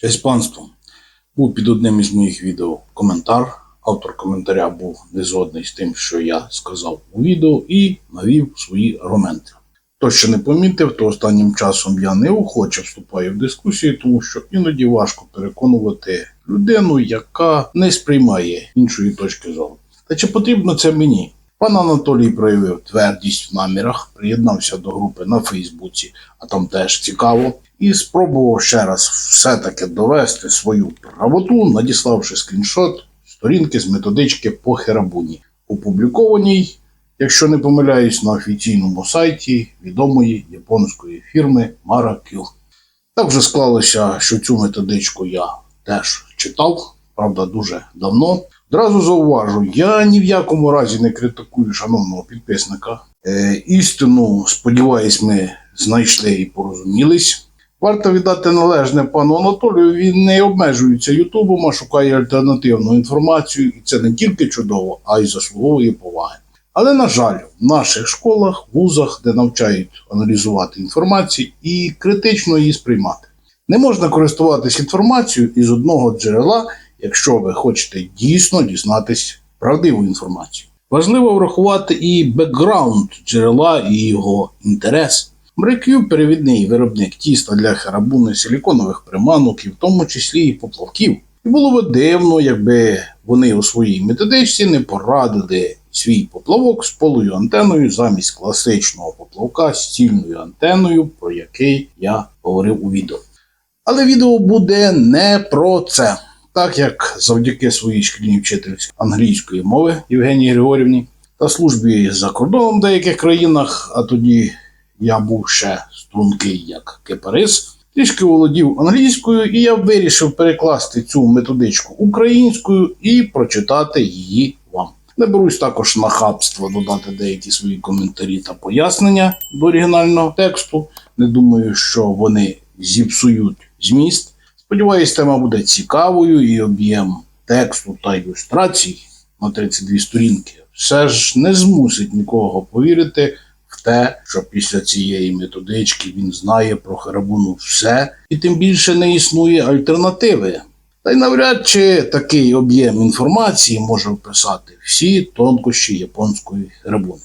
Честь панству. Був під одним із моїх відео коментар. Автор коментаря був незгодний з тим, що я сказав у відео, і навів свої аргументи. Хто ще не помітив, то останнім часом я неохоче вступаю в дискусії, тому що іноді важко переконувати людину, яка не сприймає іншої точки зору. Та чи потрібно це мені? Пан Анатолій проявив твердість в намірах, приєднався до групи на Фейсбуці, а там теж цікаво, і спробував ще раз все-таки довести свою правоту, надіславши скріншот сторінки з методички по Херабуні, опублікованій, якщо не помиляюсь, на офіційному сайті відомої японської фірми Marakyu. Так вже склалося, що цю методичку я теж читав, правда, дуже давно. Одразу зауважу, я ні в якому разі не критикую шановного підписника. Е, істину, сподіваюсь, ми знайшли і порозумілись. Варто віддати належне пану Анатолію, він не обмежується Ютубом, а шукає альтернативну інформацію, і це не тільки чудово, а й заслуговує поваги. Але, на жаль, в наших школах, вузах, де навчають аналізувати інформацію і критично її сприймати. Не можна користуватись інформацією із одного джерела, якщо ви хочете дійсно дізнатись правдиву інформацію. Важливо врахувати і бекграунд джерела і його інтерес. Мрекю перевідний виробник тіста для харабуни силіконових приманок, і в тому числі і поплавків. І було б дивно, якби вони у своїй методичці не порадили свій поплавок з полою антеною замість класичного поплавка з цільною антеною, про який я говорив у відео. Але відео буде не про це. Так як завдяки своїй шкільній вчительці англійської мови Євгенії Григорівні та службі за кордоном в деяких країнах, а тоді я був ще стрункий як кипарис, трішки володів англійською, і я вирішив перекласти цю методичку українською і прочитати її вам. Не берусь також на хабство додати деякі свої коментарі та пояснення до оригінального тексту. Не думаю, що вони зіпсують зміст. Сподіваюсь, тема буде цікавою і об'єм тексту та ілюстрацій на 32 сторінки все ж не змусить нікого повірити в те, що після цієї методички він знає про Харабуну все, і тим більше не існує альтернативи. Та й навряд чи такий об'єм інформації може вписати всі тонкощі японської Харабуни.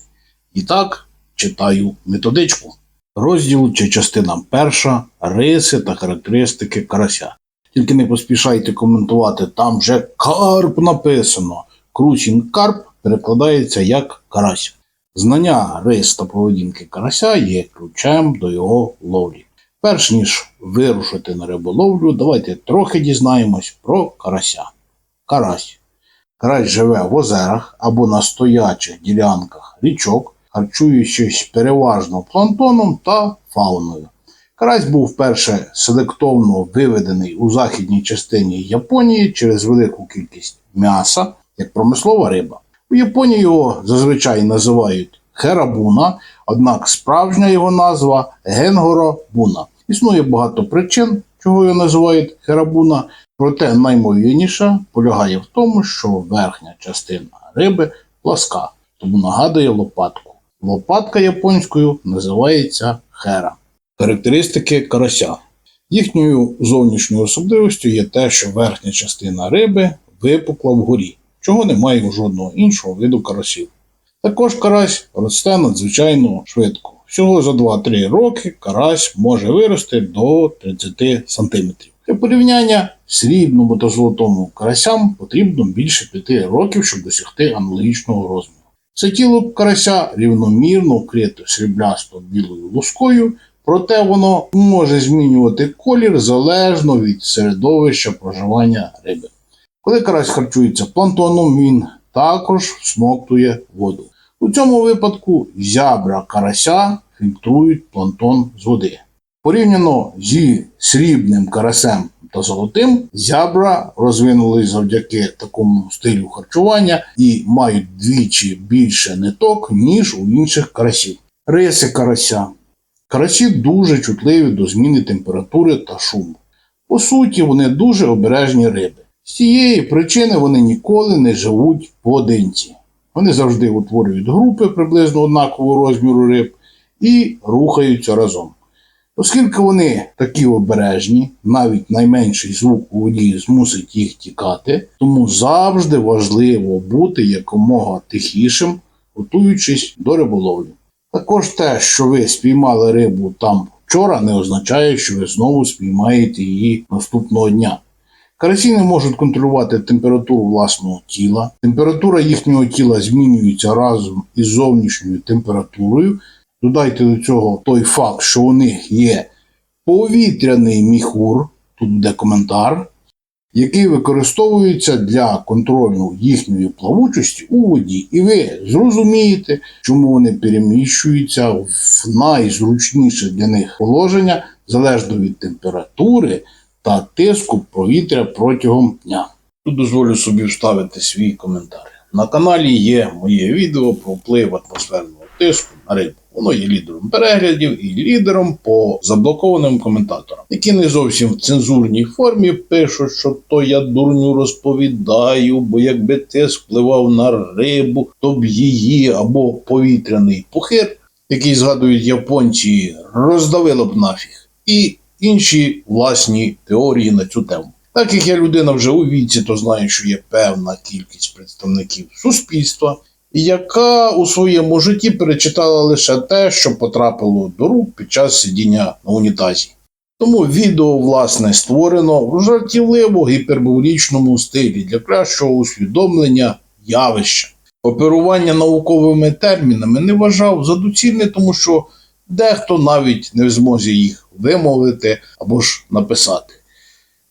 І так читаю методичку. Розділ чи частина перша риси та характеристики карася. Тільки не поспішайте коментувати, там вже карп написано. Кручін карп перекладається як карась. Знання рис та поведінки карася є ключем до його ловлі. Перш ніж вирушити на риболовлю, давайте трохи дізнаємось про карася. Карась. Карась живе в озерах або на стоячих ділянках річок, харчуючись переважно планктоном та фауною. Карась був вперше селектовно виведений у західній частині Японії через велику кількість м'яса, як промислова риба. У Японії його зазвичай називають херабуна, однак справжня його назва генгоробуна. Існує багато причин, чого його називають херабуна, проте наймовірніша полягає в тому, що верхня частина риби пласка, тому нагадує лопатку. Лопатка японською називається хера. Характеристики карася. Їхньою зовнішньою особливістю є те, що верхня частина риби випукла вгорі, чого немає у жодного іншого виду карасів. Також карась росте надзвичайно швидко. Всього за 2-3 роки карась може вирости до 30 см. Для порівняння срібному та золотому карасям потрібно більше 5 років, щоб досягти аналогічного розміру. Це тіло карася рівномірно вкрите сріблясто білою лускою, проте воно може змінювати колір залежно від середовища проживання риби. Коли карась харчується планктоном, він також всмоктує воду. У цьому випадку зябра карася фільтрують планктон з води. Порівняно зі срібним карасем та золотим, зябра розвинулись завдяки такому стилю харчування і мають двічі більше ниток, ніж у інших карасів. Риси карася. Карасі дуже чутливі до зміни температури та шуму. По суті, вони дуже обережні риби. З цієї причини вони ніколи не живуть поодинці. Вони завжди утворюють групи приблизно однакового розміру риб і рухаються разом. Оскільки вони такі обережні, навіть найменший звук у воді змусить їх тікати, тому завжди важливо бути якомога тихішим, готуючись до риболовлі. Також те, що ви спіймали рибу там вчора, не означає, що ви знову спіймаєте її наступного дня. Карасі не можуть контролювати температуру власного тіла. Температура їхнього тіла змінюється разом із зовнішньою температурою. Додайте до цього той факт, що у них є повітряний міхур, тут буде коментар, який використовується для контролю їхньої плавучості у воді. І ви зрозумієте, чому вони переміщуються в найзручніше для них положення залежно від температури та тиску повітря протягом дня. Тут дозволю собі вставити свій коментар. На каналі є моє відео про вплив атмосферного тиску на рибу. Воно є лідером переглядів і лідером по заблокованим коментаторам, які не зовсім в цензурній формі пишуть, що то я дурню розповідаю, бо якби тиск впливав на рибу, то б її або повітряний пухир, який згадують японці, роздавило б нафіг. І інші власні теорії на цю тему. Так як я людина вже у віці, то знаю, що є певна кількість представників суспільства, яка у своєму житті перечитала лише те, що потрапило до рук під час сидіння на унітазі. Тому відео, власне, створено в жартівливо гіперболічному стилі для кращого усвідомлення явища. Оперування науковими термінами не вважав за доцільне, тому що дехто навіть не в змозі їх вимовити або ж написати.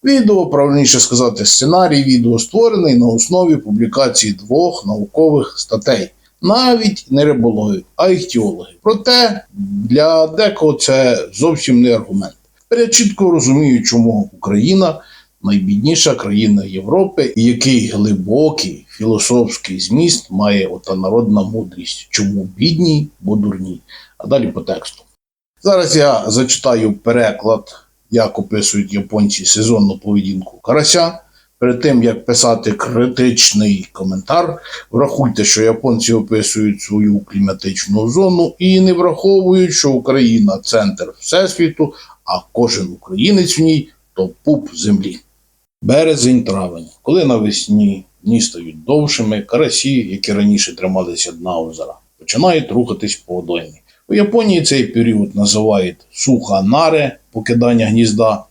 Відео, правильніше сказати, сценарій відео створений на основі публікації двох наукових статей, навіть не рибологів, а іхтіологів. Проте для декого це зовсім не аргумент. Я чітко розумію, чому Україна найбідніша країна Європи, і який глибокий філософський зміст має ота народна мудрість. Чому бідні, бо дурні. А далі по тексту. Зараз я зачитаю переклад як описують японці сезонну поведінку карася. Перед тим як писати критичний коментар, врахуйте, що японці описують свою кліматичну зону і не враховують, що Україна центр всесвіту, а кожен українець в ній то пуп землі. Березень травень, коли навесні дні стають довшими, карасі, які раніше трималися дна озера, починають рухатись по водоймі. У Японії цей період називають суханаре покидання гнізда.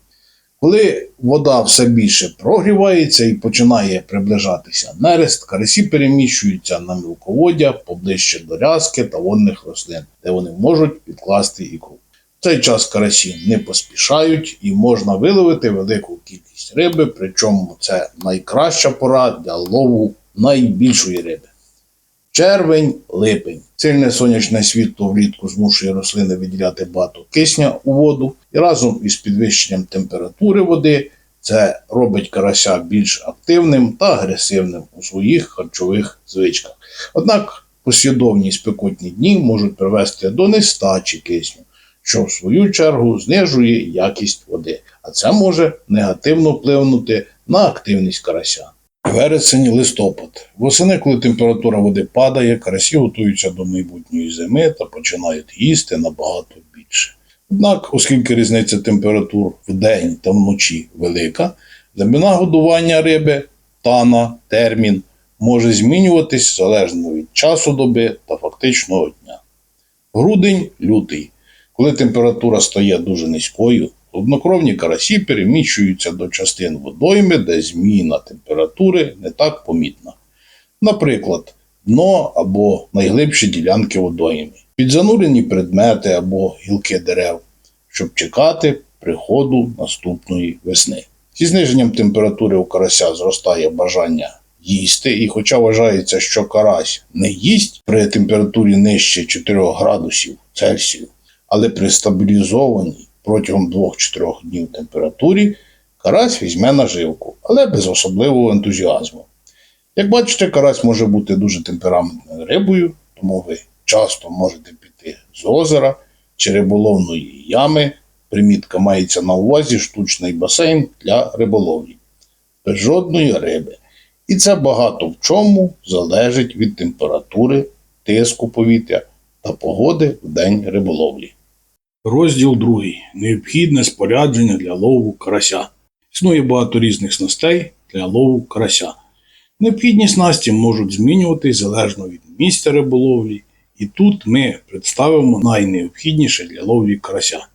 Коли вода все більше прогрівається і починає приближатися нерест, карасі переміщуються на мілководдя поближче до рязки та водних рослин, де вони можуть підкласти ікру. В цей час карасі не поспішають і можна виловити велику кількість риби, причому це найкраща пора для лову найбільшої риби. Червень, липень. Сильне сонячне світло влітку змушує рослини виділяти багато кисня у воду, і разом із підвищенням температури води це робить карася більш активним та агресивним у своїх харчових звичках. Однак послідовні спекотні дні можуть привести до нестачі кисню, що в свою чергу знижує якість води, а це може негативно впливнути на активність карася. Вересень, листопад. Восени, коли температура води падає, карасі готуються до майбутньої зими та починають їсти набагато більше. Однак, оскільки різниця температур вдень та вночі велика, глибина годування риби, тана, термін може змінюватись залежно від часу доби та фактичного дня. Грудень, лютий. Коли температура стає дуже низькою, Однокровні карасі переміщуються до частин водойми, де зміна температури не так помітна. Наприклад, дно або найглибші ділянки водойми, підзанурені предмети або гілки дерев, щоб чекати приходу наступної весни. Зі зниженням температури у карася зростає бажання їсти, і хоча вважається, що карась не їсть при температурі нижче 4 градусів Цельсію, але при стабілізованій протягом 2-4 днів температурі карась візьме наживку, але без особливого ентузіазму. Як бачите, карась може бути дуже темпераментною рибою, тому ви часто можете піти з озера чи риболовної ями. Примітка мається на увазі штучний басейн для риболовлі, без жодної риби. І це багато в чому залежить від температури, тиску повітря та погоди в день риболовлі. Розділ 2. Необхідне спорядження для лову карася. Існує багато різних снастей для лову карася. Необхідні снасті можуть змінюватись залежно від місця риболовлі, і тут ми представимо найнеобхідніше для ловлі карася.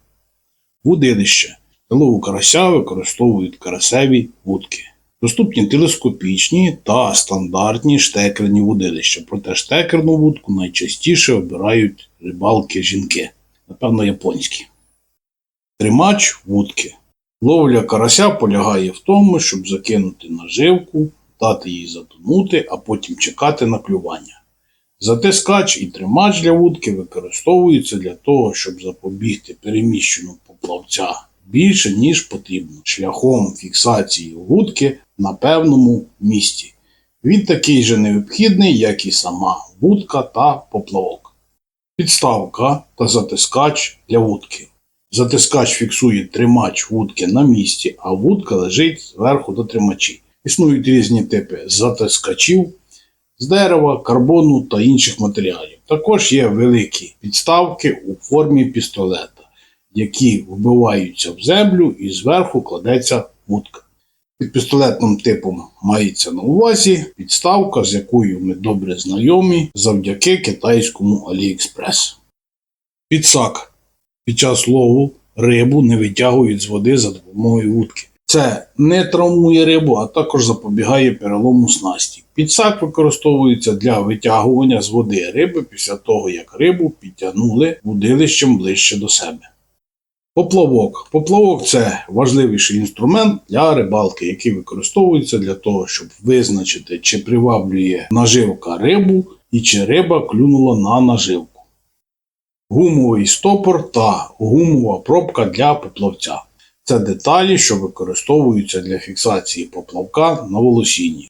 Вудилище. Для лову карася використовують карасеві вудки. Доступні телескопічні та стандартні штекерні вудилища. Проте штекерну вудку найчастіше обирають рибалки жінки, напевно, японські. Тримач вудки. Ловля карася полягає в тому, щоб закинути наживку, дати їй затонути, а потім чекати на клювання. Затискач і тримач для вудки використовуються для того, щоб запобігти переміщенню поплавця більше, ніж потрібно, шляхом фіксації вудки на певному місці. Він такий же необхідний, як і сама вудка та поплавок. Підставка та затискач для вудки. Затискач фіксує тримач вудки на місці, а вудка лежить зверху до тримачі. Існують різні типи затискачів з дерева, карбону та інших матеріалів. Також є великі підставки у формі пістолета, які вбиваються в землю і зверху кладеться вудка. Під пістолетним типом мається на увазі підставка, з якою ми добре знайомі завдяки китайському AliExpress. Підсак. Під час лову рибу не витягують з води за допомогою вудки. Це не травмує рибу, а також запобігає перелому снасті. Підсак використовується для витягування з води риби після того, як рибу підтягнули вудилищем ближче до себе. Поплавок. Поплавок це важливіший інструмент для рибалки, який використовується для того, щоб визначити, чи приваблює наживка рибу і чи риба клюнула на наживку. Гумовий стопор та гумова пробка для поплавця. Це деталі, що використовуються для фіксації поплавка на волосінні.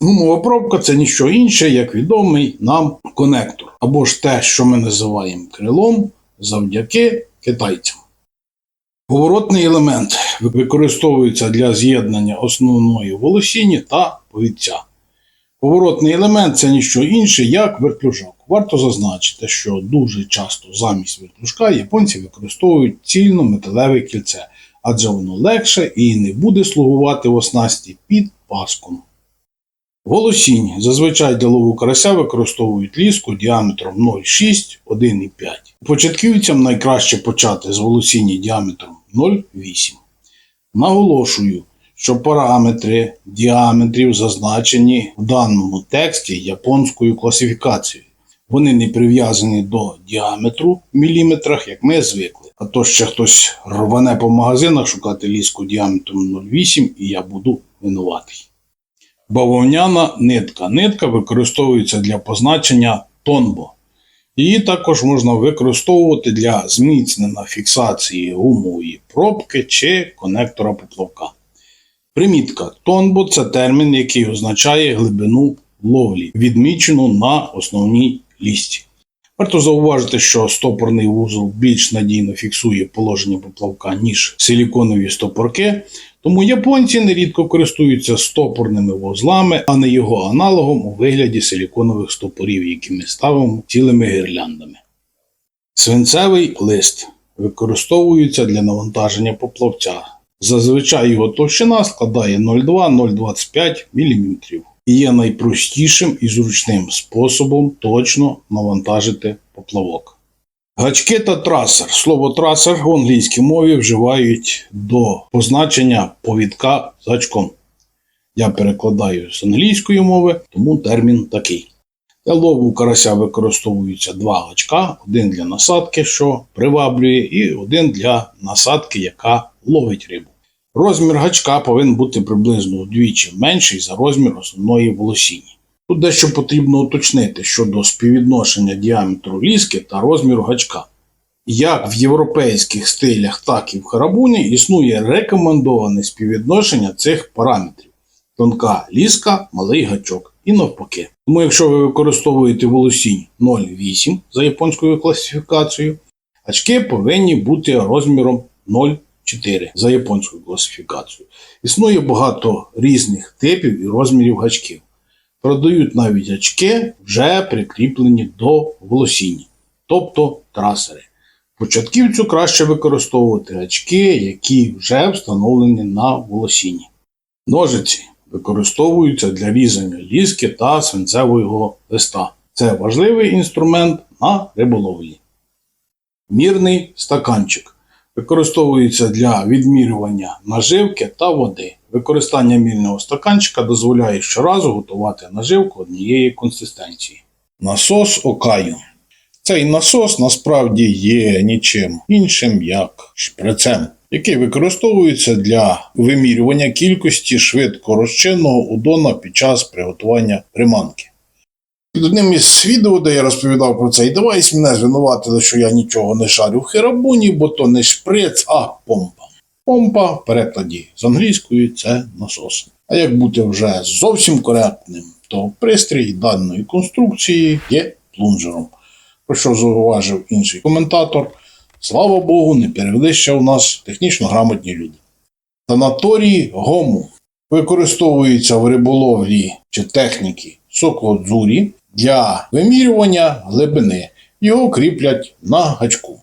Гумова пробка це ніщо інше, як відомий нам конектор, або ж те, що ми називаємо крилом завдяки китайцям. Поворотний елемент використовується для з'єднання основної волосіні та повідця. Поворотний елемент це ніщо інше, як вертлюжок. Варто зазначити, що дуже часто замість вертлюжка японці використовують цільно металеве кільце, адже воно легше і не буде слугувати в оснасті під паском. Волосінь зазвичай для лову карася використовують ліску діаметром 0,6 1,5. Початківцям найкраще почати з волосіння діаметром 0,8. Наголошую, що параметри діаметрів зазначені в даному тексті японською класифікацією. Вони не прив'язані до діаметру в міліметрах, як ми звикли. А то ще хтось рване по магазинах шукати ліску діаметром 0,8 і я буду винуватий. Бавовняна нитка. Нитка використовується для позначення тонбо. Її також можна використовувати для зміцнення фіксації гумової пробки чи конектора поплавка. Примітка. Тонбо це термін, який означає глибину ловлі, відмічену на основній лісті. Варто зауважити, що стопорний вузол більш надійно фіксує положення поплавка, ніж силіконові стопорки, тому японці нерідко користуються стопорними вузлами, а не його аналогом у вигляді силіконових стопорів, які ми ставимо цілими гірляндами. Свинцевий лист використовується для навантаження поплавця. Зазвичай його товщина складає 0,2-0,25 мм є найпростішим і зручним способом точно навантажити поплавок. Гачки та трасер. Слово трасер в англійській мові вживають до позначення повідка з гачком. Я перекладаю з англійської мови, тому термін такий. Для лову карася використовуються два гачка: один для насадки, що приваблює, і один для насадки, яка ловить рибу. Розмір гачка повинен бути приблизно вдвічі менший за розмір основної волосіні. Тут дещо потрібно уточнити щодо співвідношення діаметру ліски та розміру гачка. Як в європейських стилях, так і в харабуні існує рекомендоване співвідношення цих параметрів: тонка ліска, малий гачок і навпаки. Тому, якщо ви використовуєте волосінь 0,8 за японською класифікацією, гачки повинні бути розміром 0,4 за японською класифікацією. Існує багато різних типів і розмірів гачків. Продають навіть гачки, вже прикріплені до волосіння, тобто трасери. Початківцю краще використовувати очки, які вже встановлені на волосіні. Ножиці використовуються для різання ліски та свинцевого листа. Це важливий інструмент на риболовлі. Мірний стаканчик використовується для відмірювання наживки та води. Використання мірного стаканчика дозволяє щоразу готувати наживку однієї консистенції. Насос Окаю. Цей насос насправді є нічим іншим, як шприцем, який використовується для вимірювання кількості швидко розчинного удона під час приготування приманки. Під одним із відео, де я розповідав про цей девайс, мене звинуватили, що я нічого не шарю в херабуні, бо то не шприц, а помпа. Помпа в перекладі з англійської це насос. А як бути вже зовсім коректним, то пристрій даної конструкції є плунжером. Про що зауважив інший коментатор. Слава Богу, не перевели ще у нас технічно грамотні люди. Санаторій гому використовується в риболовлі чи техніки сокодзурі для вимірювання глибини. Його кріплять на гачку.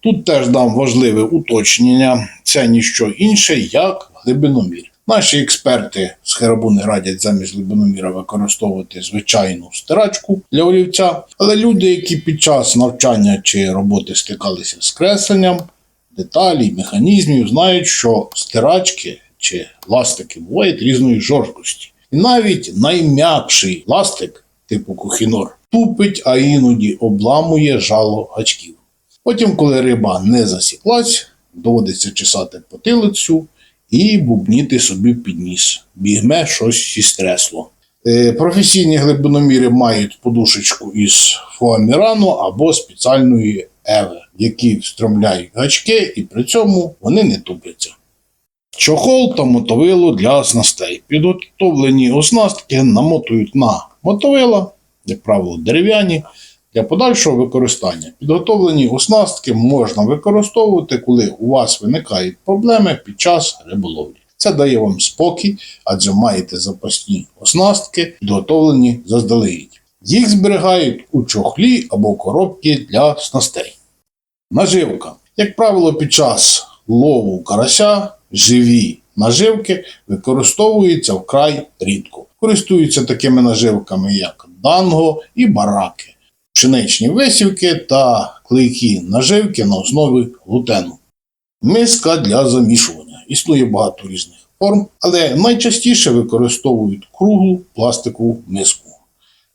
Тут теж дам важливе уточнення: це ніщо інше, як глибиномір. Наші експерти з Херабуни радять замість глибиноміра використовувати звичайну стирачку для олівця, але люди, які під час навчання чи роботи стикалися з кресленням, деталей, механізмів, знають, що стирачки чи ластики бувають різної жорсткості. І навіть найм'якший ластик, типу кухінор, тупить, а іноді обламує жало гачків. Потім, коли риба не засіклась, доводиться чесати потилицю і бубніти собі під ніс. Бігме щось зі стресло. Е, Професійні глибиноміри мають подушечку із фоамірану або спеціальної еви, які встромляють гачки, і при цьому вони не тупляться. Чохол та мотовило для снастей. Підготовлені оснастки намотують на мотовила, як правило, дерев'яні, для подальшого використання. Підготовлені оснастки можна використовувати, коли у вас виникають проблеми під час риболовлі. Це дає вам спокій, адже маєте запасні оснастки, підготовлені заздалегідь. Їх зберігають у чохлі або коробці для снастей. Наживка. Як правило, під час лову карася живі наживки використовуються вкрай рідко. Користуються такими наживками, як данго і бараки, пшеничні висівки та клейкі наживки на основі глутену. Миска для замішування. Існує багато різних форм, але найчастіше використовують круглу пластикову миску.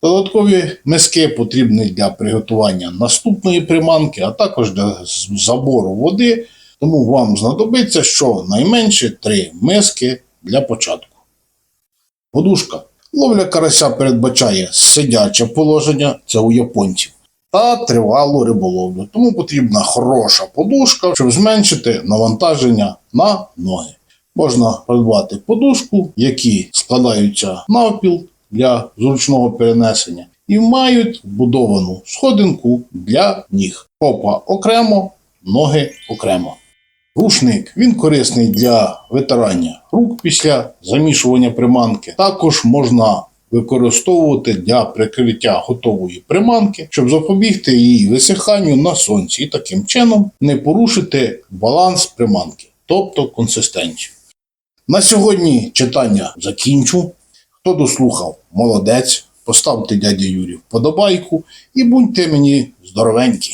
Додаткові миски потрібні для приготування наступної приманки, а також для забору води, тому вам знадобиться щонайменше три миски для початку. Подушка. Ловля карася передбачає сидяче положення, це у японців, та тривалу риболовлю. Тому потрібна хороша подушка, щоб зменшити навантаження на ноги. Можна придбати подушку, які складаються навпіл для зручного перенесення, і мають вбудовану сходинку для ніг. Попа окремо, ноги окремо. Рушник він корисний для витирання рук після замішування приманки. Також можна використовувати для прикриття готової приманки, щоб запобігти її висиханню на сонці і таким чином не порушити баланс приманки, тобто консистенцію. На сьогодні читання закінчу. Хто дослухав, молодець. Поставте дядя Юрі вподобайку і будьте мені здоровенькі.